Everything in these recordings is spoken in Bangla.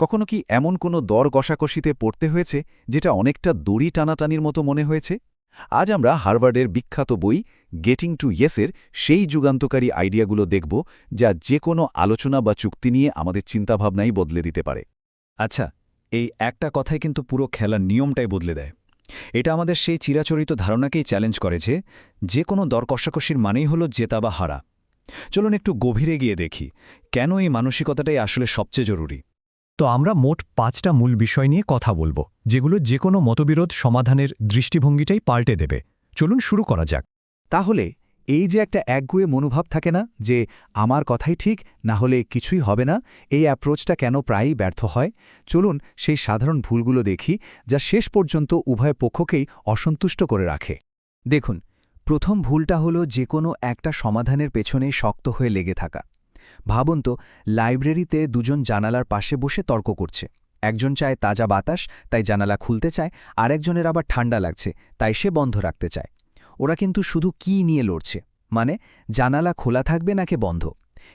কখনো কি এমন কোনো দর কষাকষিতে পড়তে হয়েছে যেটা অনেকটা দড়ি টানাটানির মতো মনে হয়েছে? আজ আমরা হার্ভার্ডের বিখ্যাত বই গেটিং টু ইয়েসের সেই যুগান্তকারী আইডিয়াগুলো দেখব যা যে কোনো আলোচনা বা চুক্তি নিয়ে আমাদের চিন্তাভাবনাই বদলে দিতে পারে। আচ্ছা এই একটা কথাই কিন্তু পুরো খেলার নিয়মটাই বদলে দেয়। এটা আমাদের সেই চিরাচরিত ধারণাকেই চ্যালেঞ্জ করে যে যে কোনো দর কষাকষির মানেই হলো জেতা বা হারা। চলুন একটু গভীরে গিয়ে দেখি, কেন এই মানসিকতাটাই আসলে সবচেয়ে জরুরি? তো আমরা মোট পাঁচটা মূল বিষয় নিয়ে কথা বলব, যেগুলো যে কোনো মতবিরোধ সমাধানের দৃষ্টিভঙ্গিটাই পাল্টে দেবে। চলুন শুরু করা যাক। তাহলে, এই যে একটা একগুয়ে মনোভাব থাকে না, যে আমার কথাই ঠিক, না হলে কিছুই হবে না, এই অ্যাপ্রোচটা কেন প্রায়ই ব্যর্থ হয়? চলুন সেই সাধারণ ভুলগুলো দেখি, যা শেষ পর্যন্ত উভয় পক্ষকেই অসন্তুষ্ট করে রাখে। দেখুন, প্রথম ভুলটা হলো যে কোনো একটা সমাধানের পেছনে শক্ত হয়ে লেগে থাকা। ভাবুন তো, লাইব্রেরিতে দুজন জানালার পাশে বসে তর্ক করছে। একজন চায় তাজা বাতাস, তাই জানালা খুলতে চায়, আরেকজনের আবার ঠান্ডা লাগছে, তাই সে বন্ধ রাখতে চায়। ওরা কিন্তু শুধু কি নিয়ে লড়ছে? মানে জানালা খোলা থাকবে নাকি বন্ধ?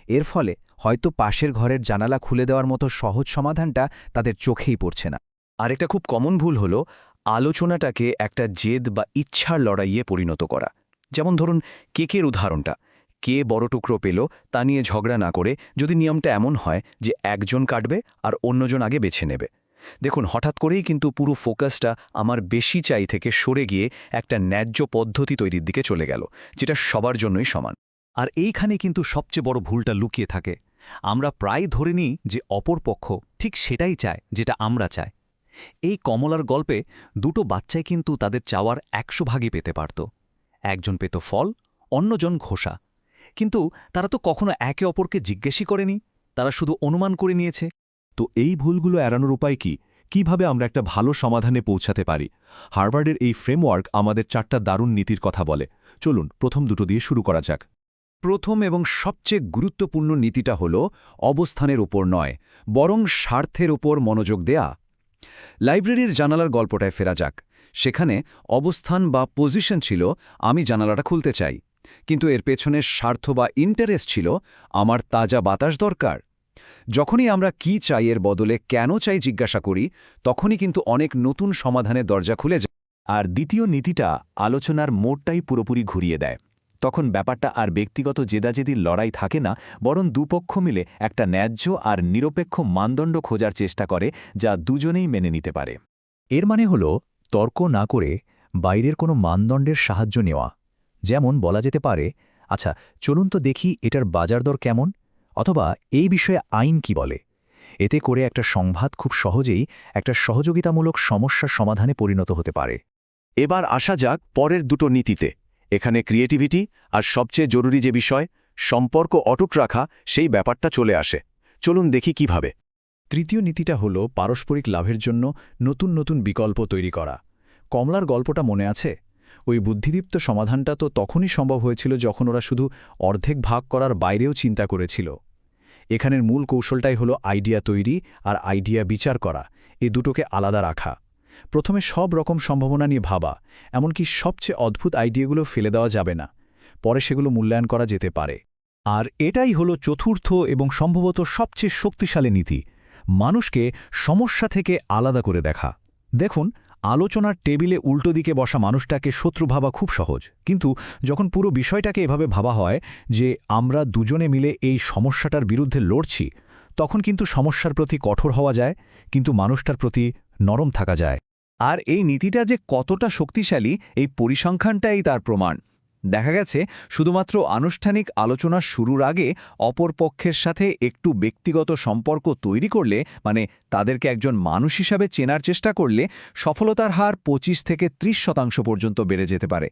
এর ফলে হয়তো পাশের ঘরের জানালা খুলে দেওয়ার মতো সহজ সমাধানটা তাদের চোখেই পড়ছে না। আরেকটা খুব কমন ভুল হল, আলোচনাটাকে একটা জেদ বা ইচ্ছার লড়াইয়ে পরিণত করা। যেমন ধরুন, কেকের উদাহরণটা। কে বড় টুকরো পেল তা নিয়ে ঝগড়া না করে যদি নিয়মটা এমন হয় যে একজন কাটবে আর অন্যজন আগে বেছে নেবে। দেখুন, হঠাৎ করেই কিন্তু পুরো ফোকাসটা আমার বেশি চাই থেকে সরে গিয়ে একটা ন্যায্য পদ্ধতি তৈরির দিকে চলে গেল, যেটা সবার জন্যই সমান। আর এইখানে কিন্তু সবচেয়ে বড় ভুলটা লুকিয়ে থাকে। আমরা প্রায় ধরে নিই যে অপর পক্ষ ঠিক সেটাই চায় যেটা আমরা চাই। এই কমলার গল্পে দুটো বাচ্চাই কিন্তু তাদের চাওয়ার একশো ভাগই পেতে পারত। একজন পেত ফল, অন্যজন ঘোষা। কিন্তু তারা তো কখনো একে অপরকে জিজ্ঞেসই করেনি, তারা শুধু অনুমান করে নিয়েছে। তো এই ভুলগুলো এড়ানোর উপায় কি? কীভাবে আমরা একটা ভালো সমাধানে পৌঁছাতে পারি? হার্ভার্ডের এই ফ্রেমওয়ার্ক আমাদের চারটা দারুণ নীতির কথা বলে। চলুন, প্রথম দুটো দিয়ে শুরু করা যাক। প্রথম এবং সবচেয়ে গুরুত্বপূর্ণ নীতিটা হল অবস্থানের ওপর নয়, বরং স্বার্থের ওপর মনোযোগ দেয়া। লাইব্রেরির জানালার গল্পটায় ফেরা যাক। সেখানে অবস্থান বা পজিশন ছিল, আমি জানালাটা খুলতে চাই। কিন্তু এর পেছনের স্বার্থ বা ইন্টারেস্ট ছিল আমার তাজা বাতাস দরকার। যখনই আমরা কি চাই এর বদলে কেন চাই জিজ্ঞাসা করি, তখনই কিন্তু অনেক নতুন সমাধানের দরজা খুলে যায়। আর দ্বিতীয় নীতিটা আলোচনার মোড়টাই পুরোপুরি ঘুরিয়ে দেয়। তখন ব্যাপারটা আর ব্যক্তিগত জেদাজেদির লড়াই থাকে না, বরং দুপক্ষ মিলে একটা ন্যায্য আর নিরপেক্ষ মানদণ্ড খোঁজার চেষ্টা করে যা দুজনেই মেনে নিতে পারে। এর মানে হল তর্ক না করে বাইরের কোনো মানদণ্ডের সাহায্য নেওয়া। যেমন বলা যেতে পারে আচ্ছা চলুন তো দেখি এটার বাজার দর কেমন? অথবা এই বিষয়ে আইন কি বলে? এতে করে একটা সংঘাত খুব সহজেই একটা সহযোগিতামূলক সমস্যার সমাধানে পরিণত হতে পারে। এবার আসা যাক পরের দুটো নীতিতে। এখানে ক্রিয়েটিভিটি আর সবচেয়ে জরুরি যে বিষয়, সম্পর্ক অটুট রাখা, সেই ব্যাপারটা চলে আসে। চলুন দেখি কীভাবে। তৃতীয় নীতিটা হল পারস্পরিক লাভের জন্য নতুন নতুন বিকল্প তৈরি করা। কমলার গল্পটা মনে আছে? ওই বুদ্ধিদীপ্ত সমাধানটা তো তখনই সম্ভব হয়েছিল যখন ওরা শুধু অর্ধেক ভাগ করার বাইরেও চিন্তা করেছিল। এখানের মূল কৌশলটাই হলো আইডিয়া তৈরি আর আইডিয়া বিচার করা এই দুটোকে আলাদা রাখা। প্রথমে সব রকম সম্ভাবনা নিয়ে ভাবা, এমনকি সবচেয়ে অদ্ভুত আইডিয়াগুলো ফেলে দেওয়া যাবে না, পরে সেগুলো মূল্যায়ন করা যেতে পারে। আর এটাই হলো চতুর্থ এবং সম্ভবত সবচেয়ে শক্তিশালী নীতি, মানুষকে সমস্যা থেকে আলাদা করে দেখা। দেখুন আলোচনার টেবিলে উল্টো দিকে বসা মানুষটাকে শত্রু ভাবা খুব সহজ। কিন্তু যখন পুরো বিষয়টাকে এভাবে ভাবা হয় যে আমরা দুজনে মিলে এই সমস্যাটার বিরুদ্ধে লড়ছি, তখন কিন্তু সমস্যার প্রতি কঠোর হওয়া যায়, কিন্তু মানুষটার প্রতি নরম থাকা যায়। আর এই নীতিটা যে কতটা শক্তিশালী, এই পরিসংখ্যানটাই তার প্রমাণ। দেখা গেছে, শুধুমাত্র আনুষ্ঠানিক আলোচনা শুরুর আগে অপর পক্ষের সাথে একটু ব্যক্তিগত সম্পর্ক তৈরি করলে মানে তাদেরকে একজন মানুষ হিসাবে চেনার চেষ্টা করলে সফলতার হার ২৫ থেকে ৩০ শতাংশ পর্যন্ত বেড়ে যেতে পারে।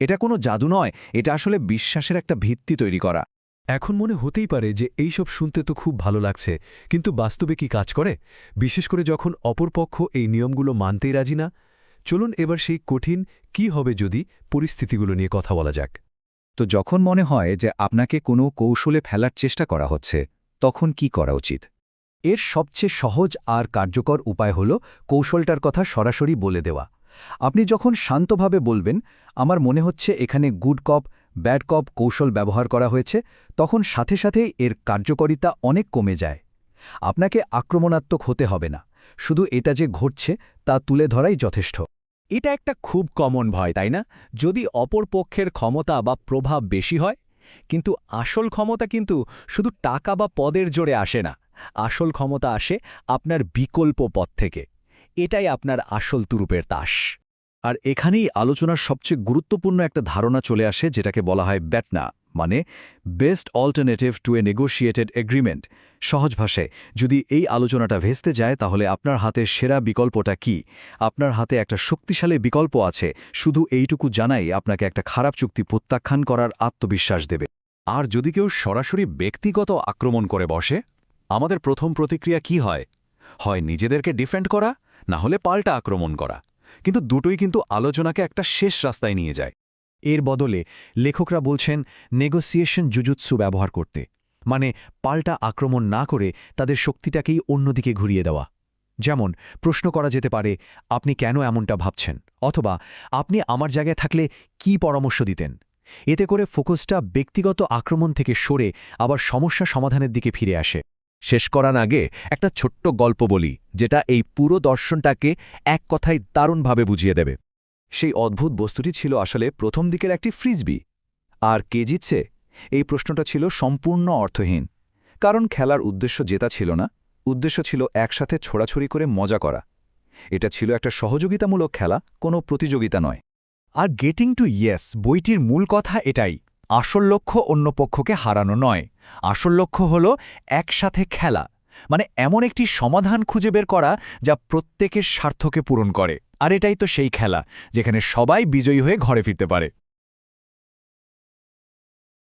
এটা কোনো জাদু নয়, এটা আসলে বিশ্বাসের একটা ভিত্তি তৈরি করা। এখন মনে হতেই পারে যে এইসব শুনতে তো খুব ভালো লাগছে, কিন্তু বাস্তবে কি কাজ করে? বিশেষ করে যখন অপরপক্ষ এই নিয়মগুলো মানতেই রাজি না চলুন এবার সেই কঠিন কি হবে যদি পরিস্থিতিগুলো নিয়ে কথা বলা যাক। তো যখন মনে হয় যে আপনাকে কোনো কৌশলে ফেলার চেষ্টা করা হচ্ছে, তখন কি করা উচিত? এর সবচেয়ে সহজ আর কার্যকর উপায় হল কৌশলটার কথা সরাসরি বলে দেওয়া। আপনি যখন শান্তভাবে বলবেন, আমার মনে হচ্ছে এখানে গুড কপ ব্যাড কপ কৌশল ব্যবহার করা হয়েছে তখন সাথে সাথেই এর কার্যকারিতা অনেক কমে যায়। আপনাকে আক্রমণাত্মক হতে হবে না। শুধু এটা যে ঘটছে, তা তুলে ধরাই যথেষ্ট। এটা একটা খুব কমন ভয়, তাই না? যদি অপর পক্ষের ক্ষমতা বা প্রভাব বেশি হয়, কিন্তু আসল ক্ষমতা কিন্তু শুধু টাকা বা পদের জোরে আসে না। আসল ক্ষমতা আসে আপনার বিকল্প পথ থেকে। এটাই আপনার আসল তুরুপের তাস। আর এখানেই আলোচনার সবচেয়ে গুরুত্বপূর্ণ একটা ধারণা চলে আসে, যেটাকে বলা হয় ব্যাটনা। মানে best alternative to a negotiated agreement সহজ ভাষায়, যদি এই আলোচনাটা ভেস্তে যায়, তাহলে আপনার হাতে সেরা বিকল্পটা কি? আপনার হাতে একটা শক্তিশালী বিকল্প আছে, শুধু এইটুকু জানাই আপনাকে একটা খারাপ চুক্তি প্রত্যাখ্যান করার আত্মবিশ্বাস দেবে। আর যদি কেউ সরাসরি ব্যক্তিগত আক্রমণ করে বসে, আমাদের প্রথম প্রতিক্রিয়া কি হয়? হয় নিজেদেরকে ডিফেন্ড করা, না হলে পাল্টা আক্রমণ করা। কিন্তু দুটোই কিন্তু আলোচনাকে একটা শেষ রাস্তায় নিয়ে যায়। এর বদলে লেখকরা বলছেন, নেগোসিয়েশন জুজুৎসু ব্যবহার করতে। মানে পাল্টা আক্রমণ না করে তাদের শক্তিটাকেই অন্যদিকে ঘুরিয়ে দেওয়া। যেমন, প্রশ্ন করা যেতে পারে, আপনি কেন এমনটা ভাবছেন? অথবা, আপনি আমার জায়গায় থাকলে কি পরামর্শ দিতেন? এতে করে ফোকাসটা ব্যক্তিগত আক্রমণ থেকে সরে আবার সমস্যা সমাধানের দিকে ফিরে আসে। শেষ করার আগে একটা ছোট্ট গল্প বলি, যেটা এই পুরো দর্শনটাকে এক কথায় দারুণভাবে বুঝিয়ে দেবে। সেই অদ্ভুত বস্তুটি ছিল আসলে প্রথম দিকের একটি ফ্রিজবি আর কে জিতছে? এই প্রশ্নটা ছিল সম্পূর্ণ অর্থহীন। কারণ খেলার উদ্দেশ্য জেতা ছিল না, উদ্দেশ্য ছিল একসাথে ছোড়াছড়ি করে মজা করা। এটা ছিল একটা সহযোগিতামূলক খেলা, কোনো প্রতিযোগিতা নয়। আর গেটিং টু ইয়েস বইটির মূল কথা এটাই, আসল লক্ষ্য অন্য পক্ষকে হারানো নয়। আসল লক্ষ্য হল একসাথে খেলা মানে এমন একটি সমাধান খুঁজে বের করা যা প্রত্যেকের স্বার্থকে পূরণ করে। আর এটাই তো সেই খেলা যেখানে সবাই বিজয়ী হয়ে ঘরে ফিরতে পারে।